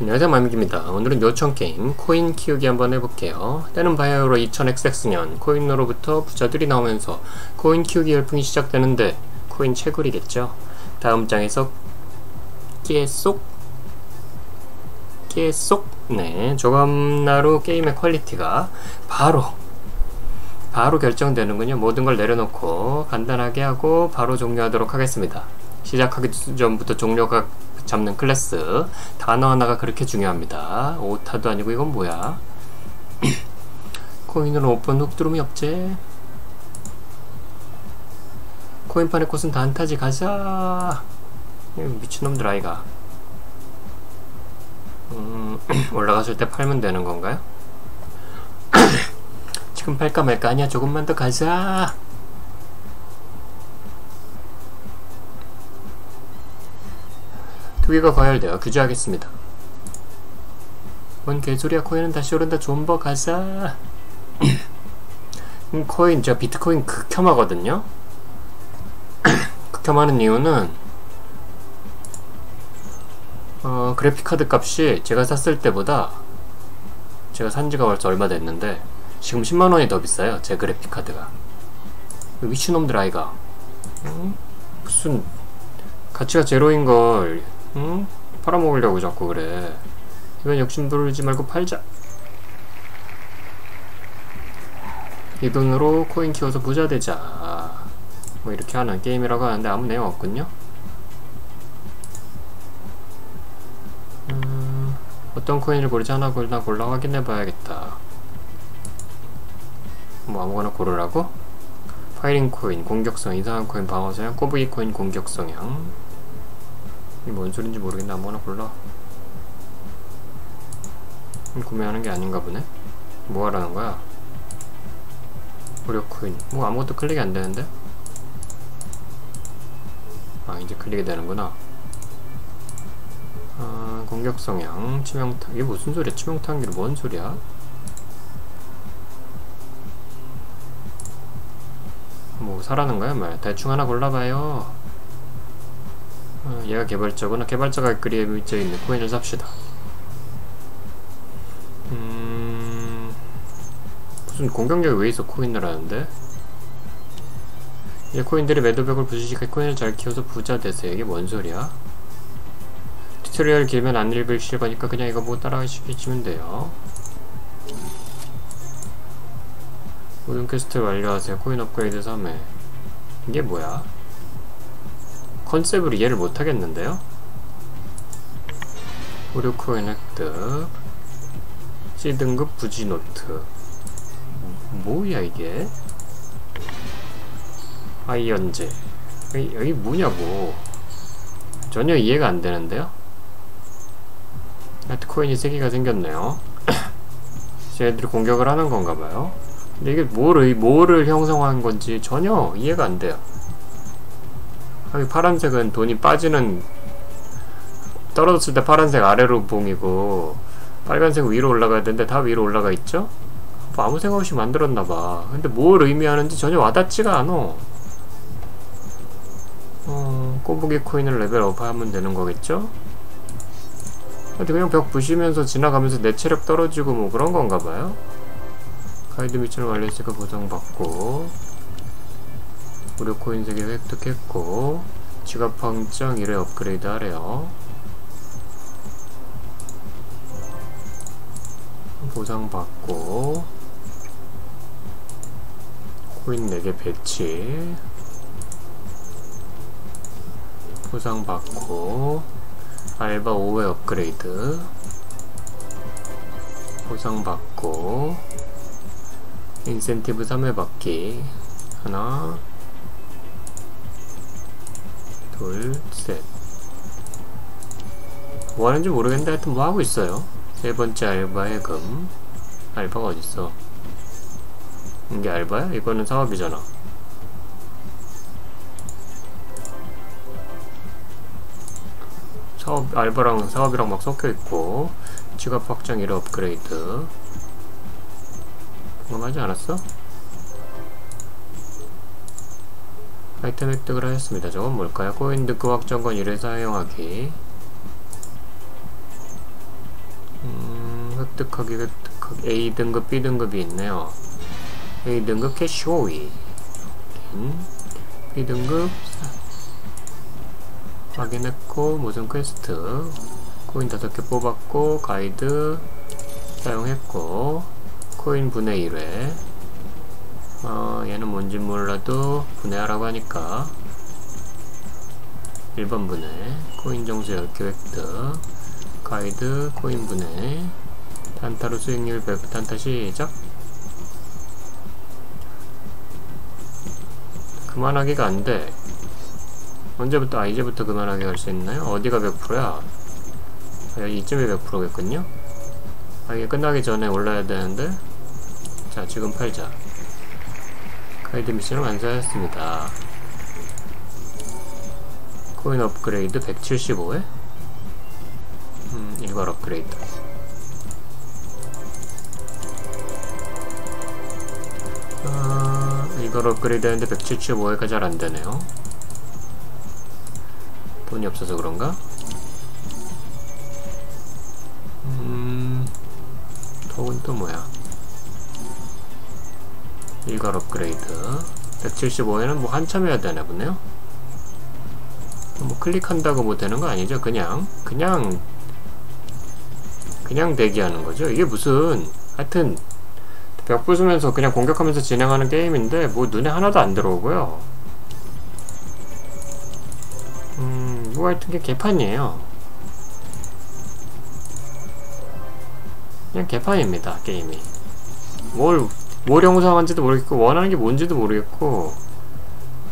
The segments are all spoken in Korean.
안녕하세요 마미입니다. 오늘은 요청게임 코인 키우기 한번 해볼게요. 때는 바야흐로 2000XX년 코인으로부터 부자들이 나오면서 코인 키우기 열풍이 시작되는데 코인 채굴이겠죠? 다음 장에서 깨쏙 깨쏙 네 조감나루 게임의 퀄리티가 바로 바로 결정되는군요. 모든 걸 내려놓고 간단하게 하고 바로 종료하도록 하겠습니다. 시작하기 전부터 종료가 잡는 클래스. 단어 하나가 그렇게 중요합니다. 오타도 아니고 이건 뭐야? 코인으로 오픈 훅두름이 없지? 코인판의 꽃은 단타지 가자. 미친놈들 아이가. 음, 올라갔을 때 팔면 되는 건가요? 지금 팔까 말까? 아니야 조금만 더 가자 투기가 과열되어 규제하겠습니다. 뭔 개소리야 코인은 다시 오른다. 존버 가자. 음, 코인 제가 비트코인 극혐하거든요. 극혐하는 이유는 어, 그래픽카드 값이 제가 샀을 때보다 제가 산지가 벌써 얼마 됐는데 지금 10만원이 더 비싸요 제 그래픽카드가. 미친놈들 아이가. 응? 무슨 가치가 제로인걸 응? 팔아먹으려고 자꾸 그래. 이건 욕심 부르지 말고 팔자. 이 돈으로 코인 키워서 부자 되자. 뭐 이렇게 하는 게임이라고 하는데 아무 내용 없군요. 음, 어떤 코인을 고르지 하나 골라 골라 확인해 봐야겠다. 뭐 아무거나 고르라고? 파이링 코인, 공격성, 이상한 코인, 방어성향, 꼬부기 코인, 공격성향 이게 뭔 소린지 모르겠네. 아무거나 골라. 구매하는 게 아닌가 보네. 뭐 하라는 거야? 무료 코인. 뭐 아무것도 클릭이 안 되는데? 아 이제 클릭이 되는구나. 아, 공격 성향 치명타 이게 무슨 소리야? 치명타기로 뭔 소리야? 뭐 사라는 거야 말. 대충 하나 골라봐요 어, 얘가 개발자구나. 개발자가 그리에 있는 코인을 삽시다. 음... 무슨 공격력이 왜 있어? 코인을 하는데? 이 코인들이 매도벽을 부수시켜 코인을 잘 키워서 부자 되세요 이게 뭔 소리야? 튜토리얼 길면 안 읽으실 거니까 그냥 이거 보고 따라가시면 돼요. 모든 퀘스트 완료하세요. 코인 업그레이드 3회. 이게 뭐야 컨셉을 이해를 못하겠는데요? 무료 코인 획득. C등급 부지노트. 뭐야 이게? 아이언제. 여기, 뭐냐고. 전혀 이해가 안 되는데요? 하여튼 코인이 3개가 생겼네요. 쟤들이 공격을 하는 건가봐요. 근데 이게 뭐를, 뭐를 형성한 건지 전혀 이해가 안 돼요 파란색은 돈이 빠지는 떨어졌을 때 파란색 아래로 봉이고 빨간색 위로 올라가야 되는데 다 위로 올라가 있죠? 뭐 아무 생각 없이 만들었나봐 근데 뭘 의미하는지 전혀 와닿지가 않어 어, 꼬부기 코인을 레벨업 하면 되는 거겠죠? 근데 그냥 벽 부시면서 지나가면서 내 체력 떨어지고 뭐 그런 건가 봐요? 가이드 미션을 완료했으니까 보상받고 무료 코인 3개 획득했고 지갑 방장 1회 업그레이드 하래요. 보상받고 코인 4개 배치 보상받고 알바 5회 업그레이드 보상받고 인센티브 3회 받기 하나 둘, 셋. 뭐 하는지 모르겠는데 하여튼 뭐 하고 있어요. 세 번째 알바 해금. 알바가 어딨어? 이게 알바야? 이거는 사업이잖아. 사업, 알바랑 사업이랑 막 섞여있고 지갑 확장 1 업그레이드 궁금하지 않았어? 아이템 획득을 하였습니다. 저건 뭘까요? 코인 득급 확정권 1회 사용하기. 획득하기 획득하기. A 등급 B 등급이 있네요. A 등급 캐시오이 B 등급 확인했고 모든 퀘스트? 코인 5개 뽑았고 가이드 사용했고 코인 분해 1회 어, 얘는 뭔지 몰라도 분해하라고 하니까 1번 분해 코인 정수 10개 획득 가이드 코인 분해 단타로 수익률 100 단타 시작 그만하기가 안돼 언제부터 아 이제부터 그만하게 할 수 있나요? 어디가 100%야? 아, 여기 이쯤이 100%겠군요? 아 이게 끝나기 전에 올라야 되는데 자 지금 팔자 가이드 미션을 완수하였습니다 코인 업그레이드 175회 음 일괄 업그레이드 아 이걸 업그레이드 하는데 175회가 잘 안되네요 돈이 없어서 그런가? 음... 톡은 또 뭐야? 일괄 업그레이드 175에는 뭐 한참 해야 되나 보네요? 뭐 클릭한다고 뭐 되는 거 아니죠? 그냥 그냥 그냥 대기하는 거죠? 이게 무슨 하여튼 벽 부수면서 그냥 공격하면서 진행하는 게임인데 뭐 눈에 하나도 안 들어오고요 음, 뭐 하여튼 게 개판이에요 그냥 개판입니다 게임이 뭘, 뭘 영상한지도 모르겠고 원하는 게 뭔지도 모르겠고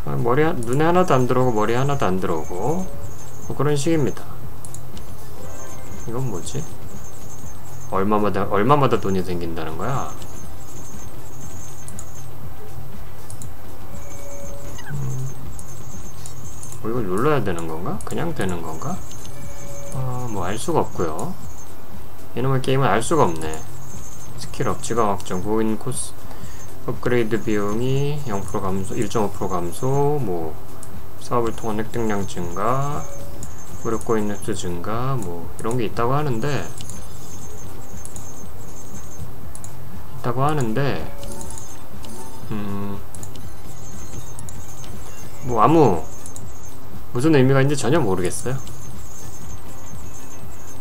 아, 머리 눈에 하나도 안 들어오고 머리 하나도 안 들어오고 뭐 그런 식입니다 이건 뭐지? 얼마마다 얼마마다 돈이 생긴다는 거야? 음, 뭐 이걸 눌러야 되는 건가? 그냥 되는 건가? 어, 뭐 알 수가 없고요 이놈의 게임은 알 수가 없네 스킬 업, 지각 확정, 고인 코스 업그레이드 비용이 0% 감소, 1.5% 감소, 뭐 사업을 통한 획득량 증가, 무료코인 횟수 증가, 뭐 이런 게 있다고 하는데 있다고 하는데 음, 뭐 아무 무슨 의미가 있는지 전혀 모르겠어요.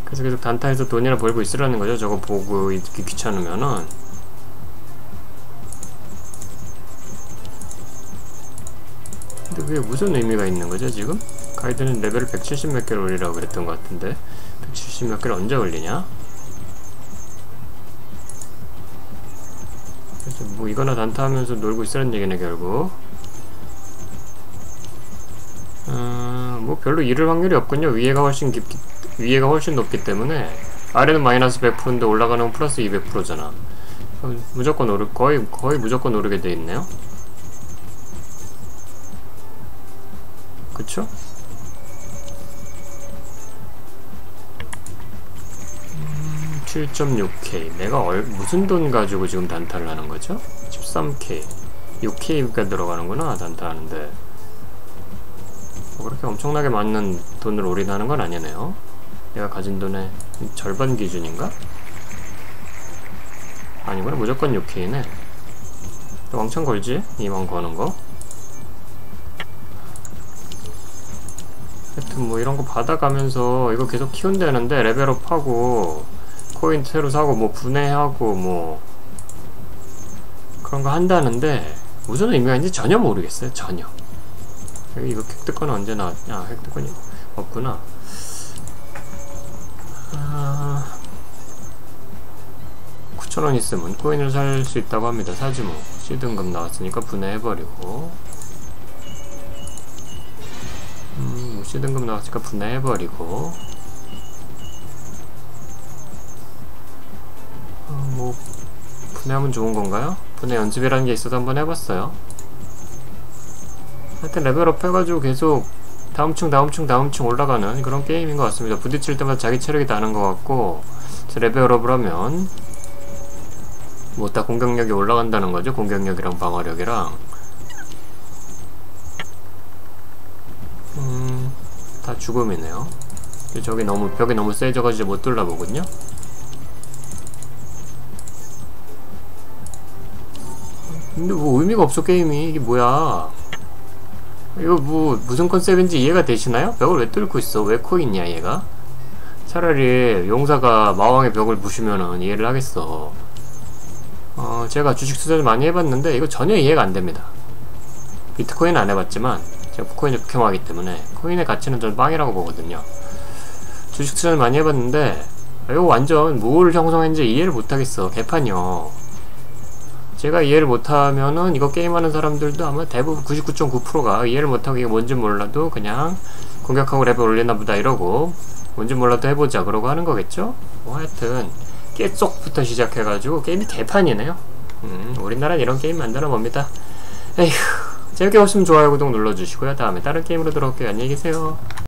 그래서 계속 단타에서 돈이나 벌고 있으라는 거죠. 저거 보고 있기 귀찮으면은 근데 그게 무슨 의미가 있는 거죠 지금? 가이드는 레벨을 170 몇 개를 올리라고 그랬던 것 같은데. 170 몇 개를 언제 올리냐? 그래서 뭐 이거나 단타하면서 놀고 있으라는 얘기네 결국. 음, 뭐 별로 잃을 확률이 없군요. 위에가 훨씬 깊기 위에가 훨씬 높기 때문에. 아래는 마이너스 100%인데 올라가는 건 플러스 200%잖아. 무조건 오르 거의 거의 무조건 오르게 돼 있네요 그쵸? 음, 7.6K 내가 얼, 무슨 돈 가지고 지금 단타를 하는 거죠? 13K 6K가 들어가는구나 단타하는데 뭐 그렇게 엄청나게 많은 돈을 올인하는 건 아니네요 내가 가진 돈의 절반 기준인가? 아니구나 무조건 6K네 왕창 걸지? 이만 거는 거 하여튼 뭐 이런 거 받아가면서 이거 계속 키운다는데 레벨업하고 코인 새로 사고 뭐 분해하고 뭐 그런 거 한다는데 무슨 의미가 있는지 전혀 모르겠어요 전혀. 이거 획득권 언제 나왔냐? 획득권이 없구나. 아... 9천원 있으면 코인을 살 수 있다고 합니다. 사지 뭐. C등급 나왔으니까 분해해버리고 C등급 나왔으니까 분해해버리고. 어, 뭐 분해하면 좋은 건가요? 분해 연습이라는 게 있어서 한번 해봤어요. 하여튼 레벨업 해가지고 계속 다음 층 다음 층 다음 층 올라가는 그런 게임인 것 같습니다. 부딪힐 때마다 자기 체력이 다는 것 같고 레벨업을 하면 뭐 다 공격력이 올라간다는 거죠? 공격력이랑 방어력이랑 다 죽음이네요. 저기 너무 벽이 너무 세져가지고 못 둘러보군요. 근데 뭐 의미가 없어 게임이. 이게 뭐야? 이거 뭐 무슨 컨셉인지 이해가 되시나요? 벽을 왜 뚫고 있어? 왜 코있냐 얘가? 차라리 용사가 마왕의 벽을 부시면은 이해를 하겠어. 어 제가 주식 투자를 많이 해봤는데 이거 전혀 이해가 안됩니다. 비트코인 안 해봤지만. 제가 코인을 극혐하기 때문에 코인의 가치는 저는 빵이라고 보거든요. 주식 투자를 많이 해봤는데 이거 완전 뭘 형성했는지 이해를 못하겠어. 개판이요. 제가 이해를 못하면은 이거 게임하는 사람들도 아마 대부분 99.9%가 이해를 못하고 이게 뭔지 몰라도 그냥 공격하고 레벨 올리나 보다 이러고 뭔지 몰라도 해보자 그러고 하는 거겠죠? 뭐 하여튼 깨쪽부터 시작해가지고 게임이 개판이네요. 음, 우리나라는 이런 게임 만드나 봅니다. 에휴 재밌게 보시면 좋아요 구독 눌러주시고요. 다음에 다른 게임으로 돌아올게요. 안녕히 계세요